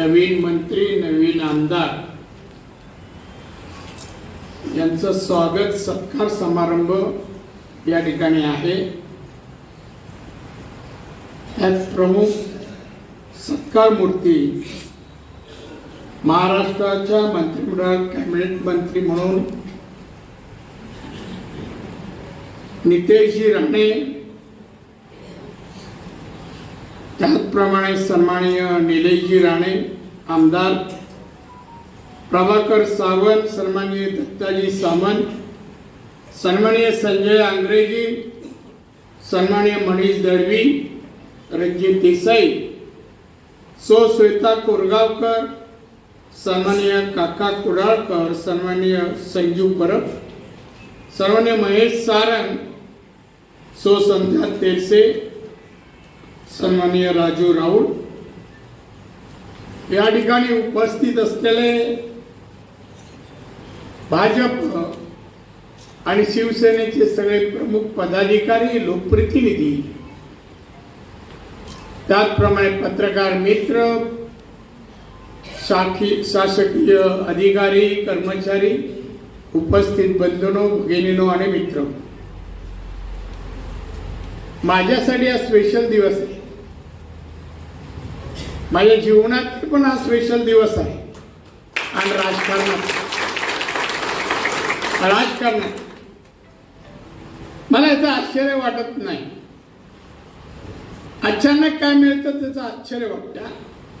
नवीन मंत्री नवीन आमदार. यांचं स्वागत सत्कार समारंभ या ठिकाणी आहे. त्यात प्रमुख सत्कार मूर्ती महाराष्ट्राच्या मंत्रिमंडळात कॅबिनेट मंत्री म्हणून नितेशजी राणे त्याचप्रमाणे सन्माननीय निलेशजी राणे आमदार प्रभाकर सावंत सन्माननीय दत्ताजी सामंत सन्माननीय संजय आंग्रेजी सन्माननीय मनीष दळवी रणजित देसाई सो श्वेता कोरगावकर सन्माननीय काका कुडाळकर सन्माननीय संजू परब सन्माननीय महेश सारंग सो संध्या तेरसे सन्माननीय राजू राऊत या ठिकाणी उपस्थित असलेले भाजप आणि शिवसेनेचे सगळे प्रमुख पदाधिकारी लोकप्रतिनिधी त्याचप्रमाणे पत्रकार मित्र शाखी शासकीय अधिकारी कर्मचारी उपस्थित बंधूंनो भगिनीनो आणि मित्र. माझ्यासाठी हा स्पेशल दिवस आहे. माझ्या जीवनात पण हा स्पेशल दिवस आहे. आणि राजकारणात. राजकारणात. मला याचं आश्चर्य वाटत नाही. अचानक काय मिळतं त्याचं आश्चर्य वाटतं?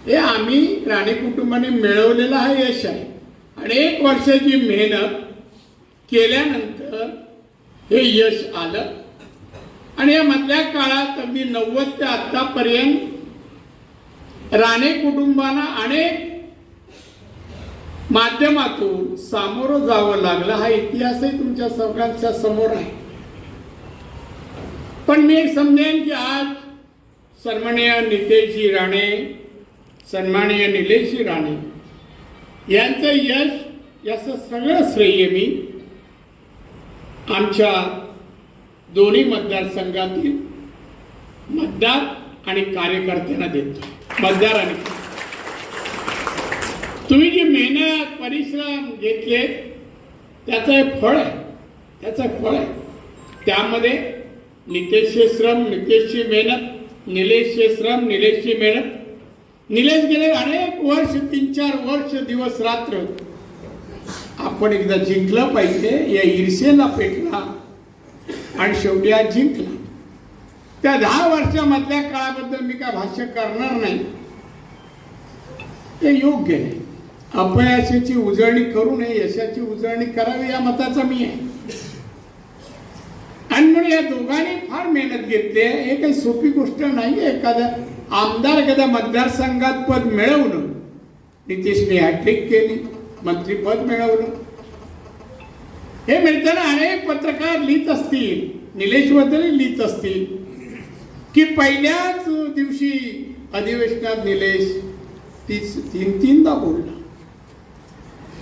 हे आम्ही राणे कुटुंबाने मिळवलेलं हा यश आहे. आणि एक वर्षाची मेहनत केल्यानंतर हे यश आलं. आणि या मधल्या काळात अगदी नव्वद ते आत्तापर्यंत राणे कुटुंबाला अनेक माध्यमातून सामोरं जावं लागलं. हा इतिहासही तुमच्या सगळ्यांच्या समोर आहे. पण मी एक समजेन की आज सन्माननीय नितेशजी राणे सन्माननीय निलेशजी राणे यांचं यश याचं सगळं श्रेय मी आमच्या दोन्ही मतदारसंघातील मतदार आणि कार्यकर्त्यांना देतो. मतदार तुम्ही जी मेहनत परिश्रम घेतले त्याचं हे फळ आहे. त्याचं फळ आहे. त्यामध्ये नितेशचे श्रम नितेशची मेहनत निलेशचे श्रम निलेशची मेहनत. निलेश गेले अनेक वर्ष तीन चार वर्ष दिवस रात्र. आपण एकदा जिंकलं पाहिजे या ईर्षेला पेटला आणि शेवटी आज जिंकला. त्या दहा वर्षामधल्या काळाबद्दल मी काय भाष्य करणार नाही. ते योग्य नाही. अपयशाची उजळणी करू नये यशाची उजळणी करावी या मताचा मी आहे. आणि म्हणून या दोघांनी फार मेहनत घेतली आहे. हे काही सोपी गोष्ट नाही एखाद्या आमदार एखाद्या मतदारसंघात पद मिळवणं. नितीशने हॅट्रिक केली. मंत्रीपद मिळवलं. हे मिळताना अनेक पत्रकार लिहित असतील. निलेशबद्दल लिहित असतील. की पहिल्याच दिवशी अधिवेशनात निलेश ती तीन तीनदा बोलला.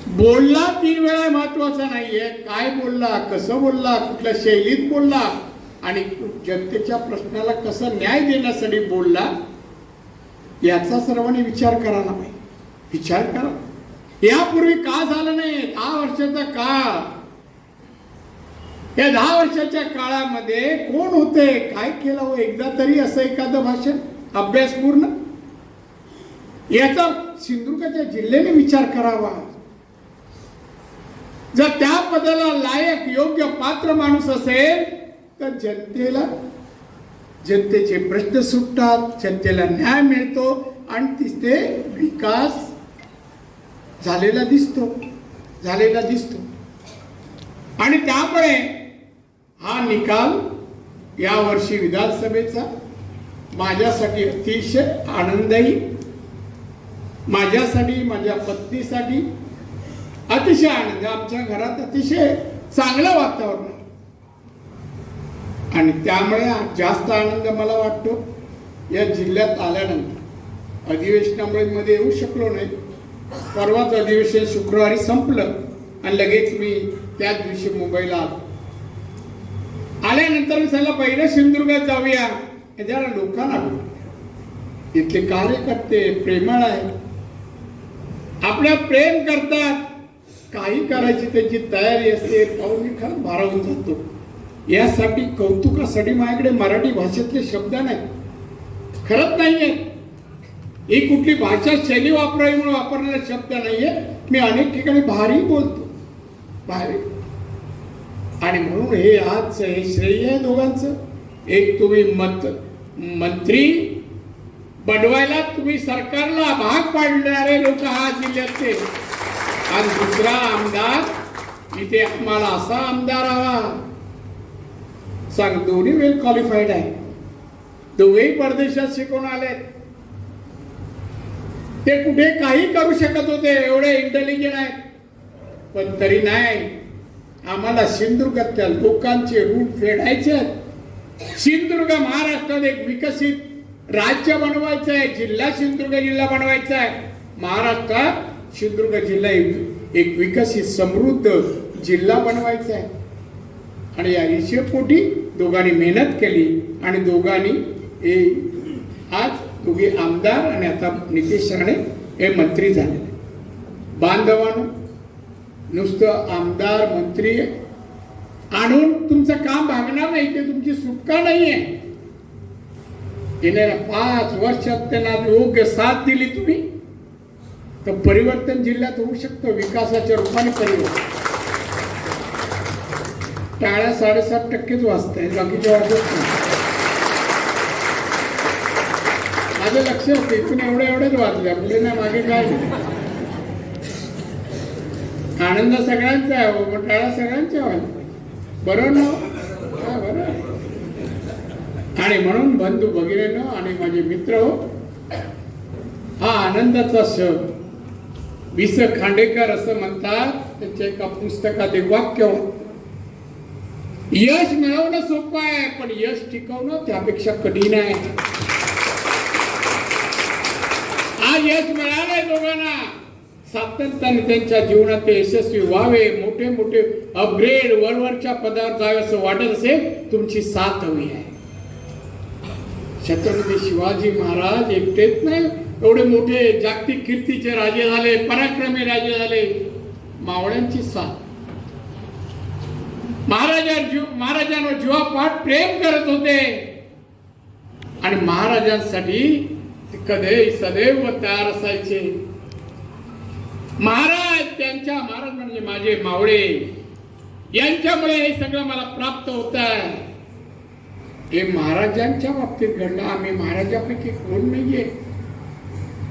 बोलला तीन वेळा महत्त्वाचा नाहीये. काय बोलला कसं बोलला कुठल्या शैलीत बोलला आणि जनतेच्या प्रश्नाला कसं न्याय देण्यासाठी बोलला याचा सर्वांनी विचार करायला पाहिजे. विचार करा. यापूर्वी का झालं नाही? दहा वर्षाचा काळ. या दहा वर्षाच्या काळामध्ये कोण होते? काय केलं हो? एकदा तरी असं एखादं भाषण? अभ्यास पूर्ण? याचा सिंधुदुर्गाच्या जिल्ह्याने विचार करावा. जर त्या पदाला लायक योग्य पात्र माणूस असेल तर जनतेला जनतेचे प्रश्न सुटतात जनतेला न्याय मिळतो आणि तिथे विकास झालेला दिसतो झालेला दिसतो. आणि त्यामुळे हा निकाल या वर्षी विधानसभेचा. माझ्यासाठी अतिशय आनंदही माझ्यासाठी माझ्या पत्नीसाठी अतिशय आनंद. आमच्या घरात अतिशय चांगलं वातावरण आणि त्यामुळे जास्त आनंद मला वाटतो. या जिल्ह्यात आल्यानंतर अधिवेशनामुळे मध्ये येऊ शकलो नाही. परवाच अधिवेशन शुक्रवारी संपलं. आणि लगेच मी त्याच दिवशी मुंबईला आलो. आल्यानंतर मी सांगितलं पहिले सिंधुदुर्गात जाऊया. हे जरा लोकांना भेटूया. इथले कार्यकर्ते प्रेमळ आहेत. आपल्या प्रेम करतात. काही करायची त्यांची तयारी असते. पाहून मी खरं भारावून जातो. यासाठी कौतुकासाठी माझ्याकडे मराठी भाषेतले शब्द नाही खरंच नाहीये. ही कुठली भाषा शैली वापरावी म्हणून वापरलेला शब्द नाहीये. मी अनेक ठिकाणी भारी बोलतो. भारी. आणि म्हणून हे आज हे श्रेय आहे दोघांचं. एक तुम्ही मत मंत्री बनवायला तुम्ही सरकारला भाग पाडणारे लोक हा जिल्ह्यातले आणि दुसरा आमदार इथे आम्हाला असा आमदार हवा. सांग दोन्ही वेल क्वालिफाईड आहे. दोघेही परदेशात शिकून आले ते कुठे काही करू शकत होते एवढे इंटेलिजंट आहेत. पण तरी नाही. आम्हाला सिंधुदुर्गातल्या लोकांचे रूट फेडायचे आहेत. सिंधुदुर्ग महाराष्ट्रात एक विकसित राज्य बनवायचं आहे जिल्हा सिंधुदुर्ग जिल्हा बनवायचा आहे. महाराष्ट्रात सिंधुदुर्ग जिल्हा एक एक विकसित समृद्ध जिल्हा बनवायचा आहे. आणि या हिशेबपोटी दोघांनी मेहनत केली आणि दोघांनी हे आज दोघे आमदार आणि आता नितेश राणे हे मंत्री झालेले बांधवांनो नुसतं आमदार मंत्री आणून तुमचं काम भागणार नाही ते तुमची सुटका नाही आहे येणाऱ्या पाच वर्षात त्यांना योग्य साथ दिली तुम्ही. तर परिवर्तन जिल्ह्यात होऊ शकतं विकासाच्या रूपाने परिवर्तन. टाळ्या साडेसात टक्केच वाचत आहे बाकीच्या वाजत नाही. माझं लक्ष असते इथून एवढ्या एवढ्याच वाचल्या मुलींना मागे काय? आनंद सगळ्यांचा आहे हो, पण टाळ्या सगळ्यांच्या व्हायला बरोबर ना? आणि म्हणून बंधू भगिनीनं आणि माझे मित्र हो हा आनंदाचा क्षण विस खांडेकर असं म्हणतात त्यांच्या एका पुस्तकात एक वाक्य यश मिळवणं सोपं आहे पण यश टिकवणं त्यापेक्षा कठीण आहे. आज यश मिळालंय दोघांना. सातत्याने त्यांच्या जीवनात ते यशस्वी व्हावे मोठे मोठे अपग्रेड वरवरच्या पदावर जावे असं वाटत असेल तुमची साथ हवी आहे. छत्रपती शिवाजी महाराज एकटेच नाही एवढे मोठे जागतिक कीर्तीचे राजे झाले पराक्रमी राजे झाले. मावळ्यांची साथ. महाराजा जीव महाराजांवर जीवापाठ प्रेम करत होते. आणि महाराजांसाठी ते कधी सदैव तयार असायचे. महाराज त्यांच्या महाराज म्हणजे माझे मावळे. यांच्यामुळे हे सगळं मला प्राप्त होत हे महाराजांच्या बाबतीत घडलं. आम्ही महाराजापैकी कोण नाहीये.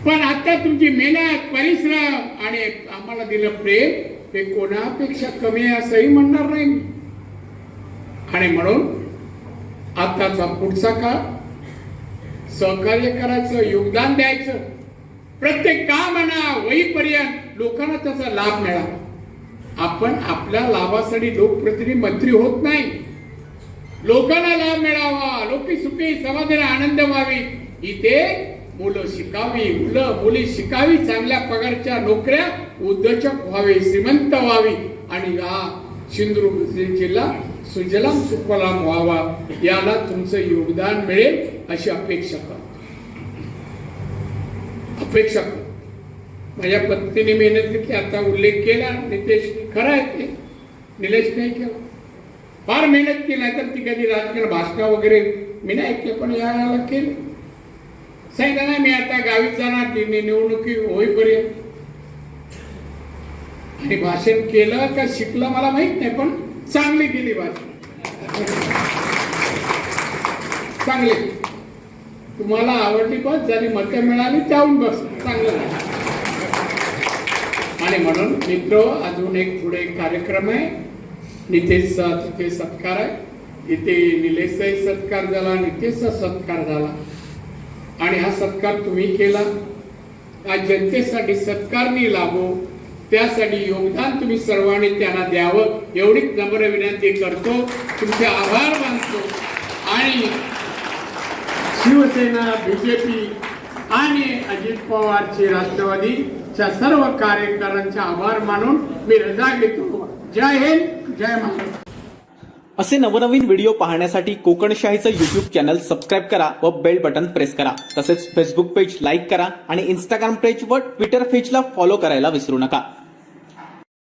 पण आता तुमची मेहनत परिश्रम आणि आम्हाला दिलं प्रेम हे कोणापेक्षा कमी आहे असंही म्हणणार नाही मी. आणि म्हणून आताचा पुढचा काळ सहकार्य करायचं योगदान द्यायचं. प्रत्येक कामाना वहीपर्यंत लोकांना त्याचा लाभ मिळावा आपण आपल्या लाभासाठी लोकप्रतिनिधी मंत्री होत नाही. लोकांना लाभ मिळावा. लोकी सुखी समाधान आनंद व्हावी. इथे मुलं शिकावी. मुलं मुली शिकावी. चांगल्या पगारच्या नोकऱ्या उद्योजक व्हावे श्रीमंत व्हावी. आणि हा सिंधुदुर्ग जिल्हा सुजलाम सुफलाम व्हावा. याला तुमचं योगदान मिळेल अशी अपेक्षा करतो. अपेक्षा करतो. माझ्या पत्नीने मेहनत घेतली आता उल्लेख केला नितेश खरं आहे ते. निलेश नाही केला. फार मेहनत केली नाही तर ती कधी राजकारण भाषण वगैरे मी नाही ऐकले पण या वेळेला केलं. सांगितलं नाही मी आता गावीत जाणार ती निवडणुकी होईपर्यंत. आणि भाषण केलं का शिकलं मला माहीत नाही पण चांगली केली भाषण. चांगली. तुम्हाला आवडली बस झाली मतं मिळाली त्याहून बस. चांगलं झालं. आणि म्हणून मित्र अजून एक पुढे एक कार्यक्रम आहे. नितेशचा तिथे सत्कार आहे. इथे निलेशचाही सत्कार झाला नितेशचा सत्कार झाला. आणि हा सत्कार तुम्ही केला. आज जनतेसाठी सत्कारनी लाभो. त्यासाठी योगदान तुम्ही सर्वांनी त्यांना द्यावं. एवढीच नम्र विनंती करतो. तुमचे आभार मानतो. आणि शिवसेना बीजेपी आणि अजित पवारचे राष्ट्रवादीच्या सर्व कार्यकर्त्यांचे आभार मानून मी रजा घेतो. जय हिंद जय महाराष्ट्र. असे नवनवीन व्हिडिओ पाहण्यासाठी कोकणशाहीचं युट्यूब चॅनल सबस्क्राईब करा व बेल बटन प्रेस करा. तसेच फेसबुक पेज लाईक करा आणि इंस्टाग्राम पेज व ट्विटर पेजला फॉलो करायला विसरू नका.